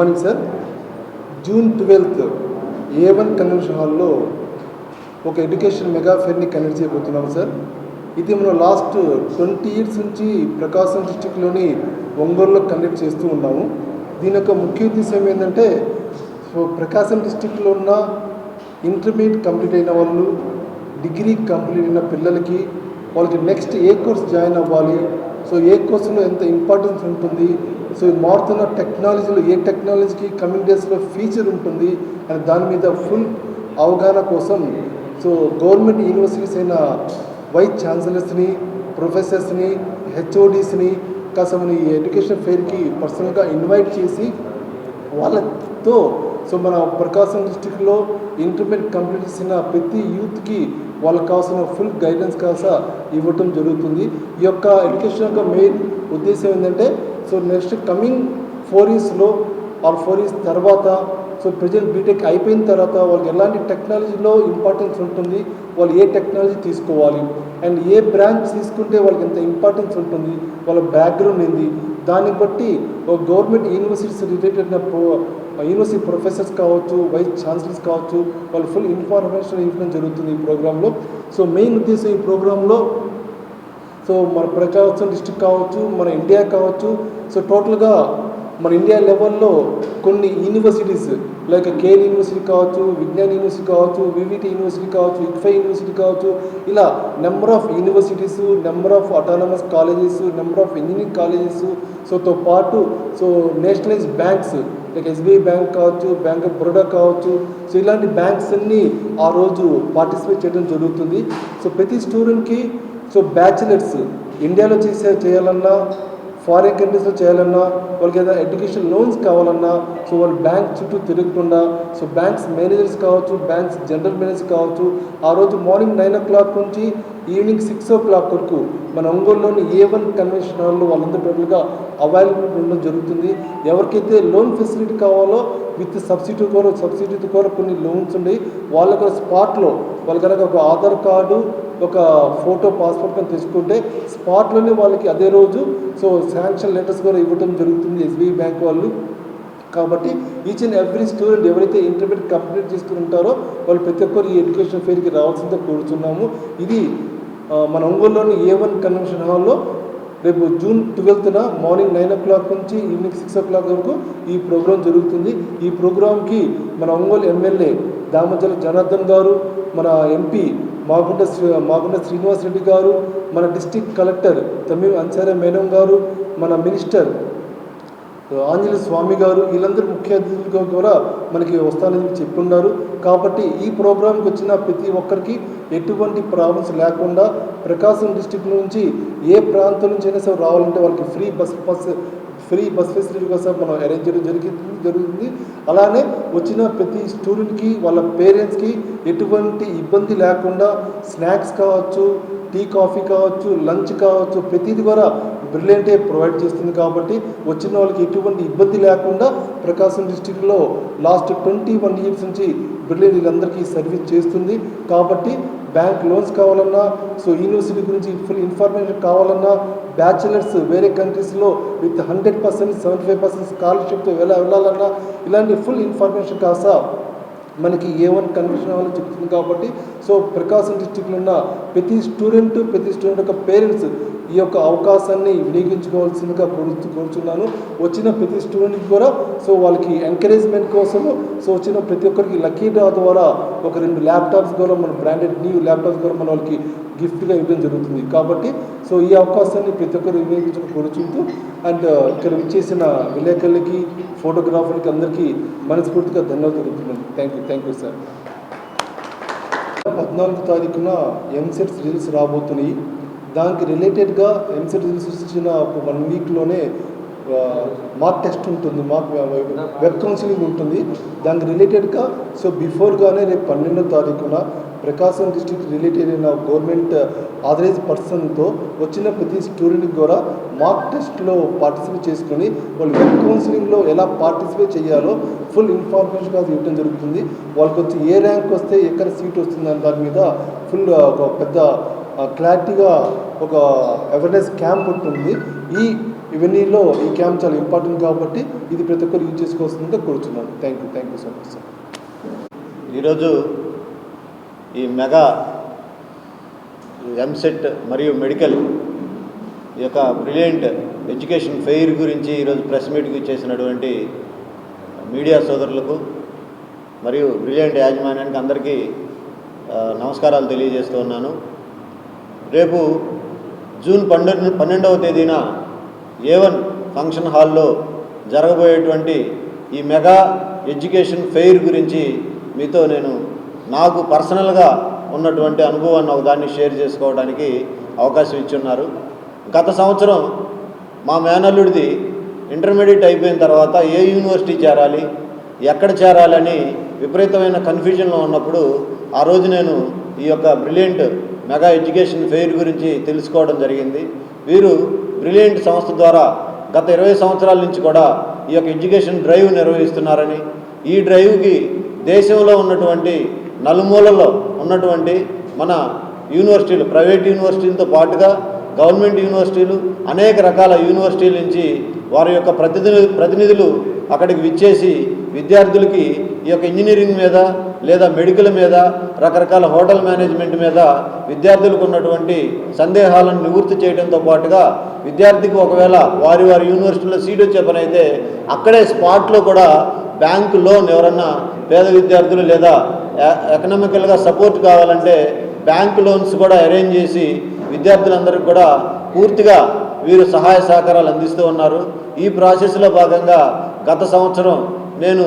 Morning sir June twelfth A one convention హాల్లో ఒక education mega ఫెయిర్ని కండక్ట్ చేయబోతున్నాం సార్ ఇది మనం లాస్ట్ ట్వంటీ ఇయర్స్ నుంచి ప్రకాశం డిస్టిక్లోని ఒంగోలులో కండక్ట్ చేస్తూ ఉన్నాము. దీని యొక్క ముఖ్య ఉద్దేశం ఏంటంటే సో ప్రకాశం డిస్టిక్లో ఉన్న ఇంటర్మీడియట్ కంప్లీట్ అయిన వాళ్ళు డిగ్రీ కంప్లీట్ అయిన పిల్లలకి వాళ్ళకి నెక్స్ట్ ఏ కోర్స్ జాయిన్ అవ్వాలి సో ఏ కోర్సులో ఎంత ఇంపార్టెన్స్ ఉంటుంది? సో ఈ మారుతున్న టెక్నాలజీలో ఏ టెక్నాలజీకి కమింగ్ డేస్లో ఫీచర్ ఉంటుంది అని దాని మీద ఫుల్ అవగాహన కోసం సో గవర్నమెంట్ యూనివర్సిటీస్ అయిన వైస్ ఛాన్సలర్స్ని ప్రొఫెసర్స్ని హెచ్ఓడీస్ని మన ఈ ఎడ్యుకేషన్ ఫెయిర్కి పర్సనల్గా ఇన్వైట్ చేసి వాళ్ళతో సో మన ప్రకాశం డిస్టిక్లో ఇంటర్మీడియట్ కంప్లీట్ చేసిన ప్రతి యూత్కి వాళ్ళకి కావాల్సిన ఫుల్ గైడెన్స్ కాస ఇవ్వటం జరుగుతుంది. ఈ యొక్క ఎడ్యుకేషన్ యొక్క మెయిన్ ఉద్దేశం ఏంటంటే సో నెక్స్ట్ కమింగ్ ఫోర్ ఇయర్స్లో ఆర్ ఫోర్ ఇయర్స్ తర్వాత సో ప్రజెంట్ బీటెక్ అయిపోయిన తర్వాత వాళ్ళకి ఎలాంటి టెక్నాలజీలో ఇంపార్టెన్స్ ఉంటుంది వాళ్ళు ఏ టెక్నాలజీ తీసుకోవాలి అండ్ ఏ బ్రాంచ్ తీసుకుంటే వాళ్ళకి ఎంత ఇంపార్టెన్స్ ఉంటుంది వాళ్ళ బ్యాక్గ్రౌండ్ ఏంది దాన్ని బట్టి ఒక government universities related university professors కావచ్చు వైస్ ఛాన్సలర్స్ కావచ్చు వాళ్ళు ఫుల్ ఇన్ఫర్మేషన్ ఇవ్వడం జరుగుతుంది ఈ ప్రోగ్రాంలో. సో మెయిన్ ఉద్దేశం ఈ ప్రోగ్రాంలో సో మన ప్రకాశం డిస్టిక్ కావచ్చు మన ఇండియా కావచ్చు సో టోటల్గా మన ఇండియా లెవెల్లో కొన్ని యూనివర్సిటీస్ లైక్ కేర్ యూనివర్సిటీ కావచ్చు విజ్ఞాన్ యూనివర్సిటీ కావచ్చు వివిటి యూనివర్సిటీ కావచ్చు ఇక్ఫై యూనివర్సిటీ కావచ్చు ఇలా number of universities number of autonomous colleges number of engineering colleges Sotho పాటు so nationalize banks like SBI bank కావచ్చు బ్యాంక్ ఆఫ్ బరోడా కావచ్చు సో ఇలాంటి బ్యాంక్స్ అన్నీ ఆ రోజు పార్టిసిపేట్ చేయడం జరుగుతుంది. సో ప్రతి స్టూడెంట్కి సో బ్యాచిలర్స్ ఇండియాలో చేసే చేయాలన్నా ఫారిన్ కంట్రీస్లో చేయాలన్నా వాళ్ళకి ఏదైనా ఎడ్యుకేషన్ లోన్స్ కావాలన్నా సో వాళ్ళు బ్యాంక్ చుట్టూ తిరగకుండా సో బ్యాంక్స్ మేనేజర్స్ కావచ్చు బ్యాంక్స్ జనరల్ మేనేజర్స్ కావచ్చు ఆ రోజు మార్నింగ్ నైన్ ఓ క్లాక్ నుంచి ఈవినింగ్ సిక్స్ ఓ క్లాక్ వరకు మన ఒంగోలులోని ఏ వన్ కన్వెన్షన్ హాల్లో వాళ్ళందరూ టోటల్గా అవైలబుల్ ఉండడం జరుగుతుంది. ఎవరికైతే లోన్ ఫెసిలిటీ కావాలో విత్ సబ్సిడీ కూడా సబ్సిడీతో కూడా కొన్ని లోన్స్ ఉన్నాయి. వాళ్ళ స్పాట్లో వాళ్ళ కనుక ఒక ఆధార్ కార్డు ఒక ఫోటో పాస్పోర్ట్ కానీ తెచ్చుకుంటే స్పాట్లోనే వాళ్ళకి అదే రోజు సో శాంక్షన్ లెటర్స్ కూడా ఇవ్వడం జరుగుతుంది ఎస్బీఐ బ్యాంక్ వాళ్ళు. కాబట్టి ఈచ్ అండ్ ఎవ్రీ స్టూడెంట్ ఎవరైతే ఇంటర్మీడియట్ కంప్లీట్ చేస్తుంటారో ఉంటారో వాళ్ళు ప్రతి ఒక్కరు ఈ ఎడ్యుకేషన్ ఫెయిర్కి రావాల్సిందే కోరుతున్నాము. ఇది మన ఒంగోలులోని ఏ వన్ కన్వెన్షన్ హాల్లో రేపు జూన్ ట్వెల్త్న మార్నింగ్ నైన్ ఓ క్లాక్ నుంచి ఈవినింగ్ సిక్స్ ఓ క్లాక్ వరకు ఈ ప్రోగ్రాం జరుగుతుంది. ఈ ప్రోగ్రాంకి మన ఒంగోలు ఎమ్మెల్యే దామచల జనార్దన్ గారు మన ఎంపీ మాగుంట శ్రీ మాగుంట శ్రీనివాస్ రెడ్డి గారు మన district collector Tamim Ansariya madam గారు మన మినిస్టర్ ఆంజనేయ స్వామి గారు వీళ్ళందరూ ముఖ్య అతిథులుగా కూడా మనకి వస్తానని చెప్పున్నారు. కాబట్టి ఈ ప్రోగ్రాంకి వచ్చిన ప్రతి ఒక్కరికి ఎటువంటి ప్రాబ్లమ్స్ లేకుండా ప్రకాశం డిస్టిక్ నుంచి ఏ ప్రాంతం నుంచి అయినా సరే రావాలంటే వాళ్ళకి free bus bus free bus facility కోసం మనం అరేంజ్ చేయడం జరిగింది జరుగుతుంది అలానే వచ్చిన ప్రతి స్టూడెంట్కి వాళ్ళ పేరెంట్స్కి ఎటువంటి ఇబ్బంది లేకుండా స్నాక్స్ కావచ్చు టీ కాఫీ కావచ్చు లంచ్ కావచ్చు ప్రతిదీ కూడా బ్రిలియంటే ప్రొవైడ్ చేస్తుంది కాబట్టి వచ్చిన వాళ్ళకి ఎటువంటి ఇబ్బంది లేకుండా ప్రకాశం డిస్టిక్లో లాస్ట్ ట్వంటీ వన్ ఇయర్స్ నుంచి బ్రిలియంట్ వీళ్ళందరికీ సర్వీస్ చేస్తుంది. కాబట్టి బ్యాంక్ లోన్స్ కావాలన్నా సో యూనివర్సిటీ గురించి ఫుల్ ఇన్ఫర్మేషన్ కావాలన్నా బ్యాచిలర్స్ వేరే కంట్రీస్లో with hundred percent seventy five percent స్కాలర్షిప్తో ఎలా వెళ్ళాలన్నా ఇలాంటి ఫుల్ ఇన్ఫర్మేషన్ కాసా మనకి ఏ వన్ కన్వెన్షన్ అవ్వాలని చెప్తుంది కాబట్టి సో ప్రకాశం డిస్టిక్లో ఉన్న ప్రతి స్టూడెంట్ ప్రతి స్టూడెంట్ యొక్క పేరెంట్స్ ఈ యొక్క అవకాశాన్ని వినియోగించుకోవాల్సిందిగా కోరుతూ కోరుచున్నాను. వచ్చిన ప్రతి స్టూడెంట్కి కూడా సో వాళ్ళకి ఎంకరేజ్మెంట్ కోసము సో వచ్చిన ప్రతి ఒక్కరికి లక్కీ డ్రా ద్వారా ఒక రెండు ల్యాప్టాప్స్ కూడా మన బ్రాండెడ్ న్యూ ల్యాప్టాప్స్ కూడా మన వాళ్ళకి గిఫ్ట్గా ఇవ్వడం జరుగుతుంది. కాబట్టి సో ఈ అవకాశాన్ని ప్రతి ఒక్కరు వినియోగించుకు కోరుచుంటూ అండ్ uh, ఇక్కడ విచ్చేసిన విలేకరులకి ఫోటోగ్రాఫర్లకి అందరికీ మనస్ఫూర్తిగా ధన్యవాదాలు తెలుపుతున్నాను. Thank you thank you sir పద్నాలుగు తారీఖున ఎంసెట్స్ రిజల్ట్స్ రాబోతున్నాయి. దానికి రిలేటెడ్గా ఎంసెట్ సృష్టించిన ఇచ్చిన ఒక వన్ వీక్లోనే మార్క్ టెస్ట్ ఉంటుంది మాక్ వెబ్ కౌన్సిలింగ్ ఉంటుంది. దానికి రిలేటెడ్గా సో బిఫోర్గానే రేపు పన్నెండో తారీఖున ప్రకాశం డిస్టిక్ రిలేటెడ్ అయిన గవర్నమెంట్ ఆథరైజ్ పర్సన్తో వచ్చిన ప్రతి స్టూడెంట్కి కూడా మార్క్ టెస్ట్లో పార్టిసిపేట్ చేసుకొని వాళ్ళు వెబ్ కౌన్సిలింగ్లో ఎలా పార్టిసిపేట్ చేయాలో ఫుల్ ఇన్ఫర్మేషన్ అది ఇవ్వడం జరుగుతుంది. వాళ్ళకి వచ్చి ఏ ర్యాంక్ వస్తే ఎక్కడ సీట్ వస్తుందని దాని మీద ఫుల్ ఒక పెద్ద క్లారిటీగా ఒక అవేర్నెస్ క్యాంప్ ఉంటుంది. ఈ ఇవన్నీలో ఈ క్యాంప్ చాలా ఇంపార్టెంట్ కాబట్టి ఇది ప్రతి ఒక్కరు యూజ్ చేసుకోవాల్సిందిగా కోరుచున్నాను. Thank you thank you so much sir ఈరోజు ఈ మెగా ఎంసెట్ మరియు మెడికల్ ఈ యొక్క బ్రిలియంట్ ఎడ్యుకేషన్ ఫెయిర్ గురించి ఈరోజు ప్రెస్ మీట్కి చేసినటువంటి మీడియా సోదరులకు మరియు బ్రిలియంట్ యాజమాన్యానికి అందరికీ నమస్కారాలు తెలియజేస్తూ ఉన్నాను. రేపు జూన్ పన్నెండు పన్నెండవ తేదీన ఏవన్ ఫంక్షన్ హాల్లో జరగబోయేటువంటి ఈ మెగా ఎడ్యుకేషన్ ఫెయిర్ గురించి మీతో నేను నాకు పర్సనల్గా ఉన్నటువంటి అనుభవాన్ని ఒక దాన్ని షేర్ చేసుకోవడానికి అవకాశం ఇచ్చున్నారు. గత సంవత్సరం మా మేనల్లుడిది ఇంటర్మీడియట్ అయిపోయిన తర్వాత ఏ యూనివర్సిటీ చేరాలి ఎక్కడ చేరాలని విపరీతమైన కన్ఫ్యూజన్లో ఉన్నప్పుడు ఆ రోజు నేను ఈ యొక్క బ్రిలియంట్ మెగా ఎడ్యుకేషన్ ఫెయిర్ గురించి తెలుసుకోవడం జరిగింది. వీరు బ్రిలియంట్ సంస్థ ద్వారా గత ఇరవై సంవత్సరాల నుంచి కూడా ఈ యొక్క ఎడ్యుకేషన్ డ్రైవ్ నిర్వహిస్తున్నారని ఈ డ్రైవ్కి దేశంలో ఉన్నటువంటి నలుమూలలో ఉన్నటువంటి మన యూనివర్సిటీలు ప్రైవేట్ యూనివర్సిటీలతో పాటుగా గవర్నమెంట్ యూనివర్సిటీలు అనేక రకాల యూనివర్సిటీల నుంచి వారి యొక్క ప్రతినిధులు ప్రతినిధులు అక్కడికి విచ్చేసి విద్యార్థులకి ఈ యొక్క ఇంజనీరింగ్ మీద లేదా మెడికల్ మీద రకరకాల హోటల్ మేనేజ్మెంట్ మీద విద్యార్థులకు ఉన్నటువంటి సందేహాలను నివృత్తి చేయడంతో పాటుగా విద్యార్థికి ఒకవేళ వారి వారి యూనివర్సిటీలో సీట్ వచ్చే పని అయితే అక్కడే స్పాట్లో కూడా బ్యాంకు లోన్ ఎవరన్నా పేద విద్యార్థులు లేదా ఎకనామికల్గా సపోర్ట్ కావాలంటే బ్యాంకు లోన్స్ కూడా అరేంజ్ చేసి విద్యార్థులందరికీ కూడా పూర్తిగా వీరు సహాయ సహకారాలు అందిస్తూ ఉన్నారు. ఈ ప్రాసెస్లో భాగంగా గత సంవత్సరం నేను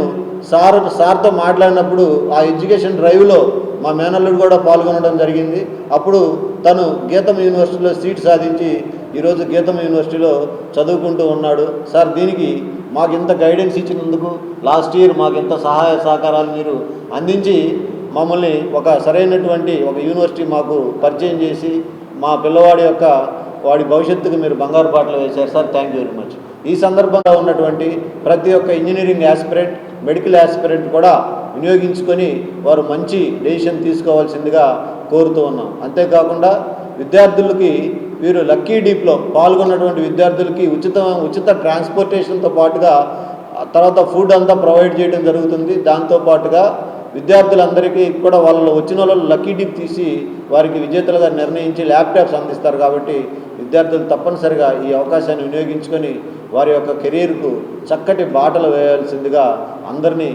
సార్ సార్తో మాట్లాడినప్పుడు ఆ ఎడ్యుకేషన్ డ్రైవ్లో మా మేనల్లుడు కూడా పాల్గొనడం జరిగింది. అప్పుడు తను గీతం యూనివర్సిటీలో సీట్ సాధించి ఈరోజు గీతం యూనివర్సిటీలో చదువుకుంటూ ఉన్నాడు. సార్ దీనికి మాకు ఇంత గైడెన్స్ ఇచ్చినందుకు లాస్ట్ ఇయర్ మాకు ఇంత సహాయ సహకారాలు మీరు అందించి మమ్మల్ని ఒక సరైనటువంటి ఒక యూనివర్సిటీ మాకు పరిచయం చేసి మా పిల్లవాడి యొక్క వాడి భవిష్యత్తుకు మీరు బంగారు బాటలు వేశారు. Sir thank you very much. ఈ సందర్భంగా ఉన్నటువంటి ప్రతి ఒక్క ఇంజనీరింగ్ యాస్పిరెంట్ మెడికల్ యాస్పిరెంట్ కూడా వినియోగించుకొని వారు మంచి డెసిషన్ తీసుకోవాల్సిందిగా కోరుతూ ఉన్నాం. అంతేకాకుండా విద్యార్థులకి వీరు లక్కీ డీప్లో పాల్గొన్నటువంటి విద్యార్థులకి ఉచిత ఉచిత ట్రాన్స్పోర్టేషన్తో పాటుగా ఆ తర్వాత ఫుడ్ అంతా ప్రొవైడ్ చేయడం జరుగుతుంది. దాంతో పాటుగా విద్యార్థులందరికీ కూడా వాళ్ళలో వచ్చిన వాళ్ళు లక్కీ డీప్ తీసి వారికి విజేతలుగా నిర్ణయించి ల్యాప్టాప్స్ అందిస్తారు కాబట్టి విద్యార్థులు తప్పనిసరిగా ఈ అవకాశాన్ని వినియోగించుకొని వారి యొక్క కెరీర్కు చక్కటి బాటలు వేయాల్సిందిగా అందరినీ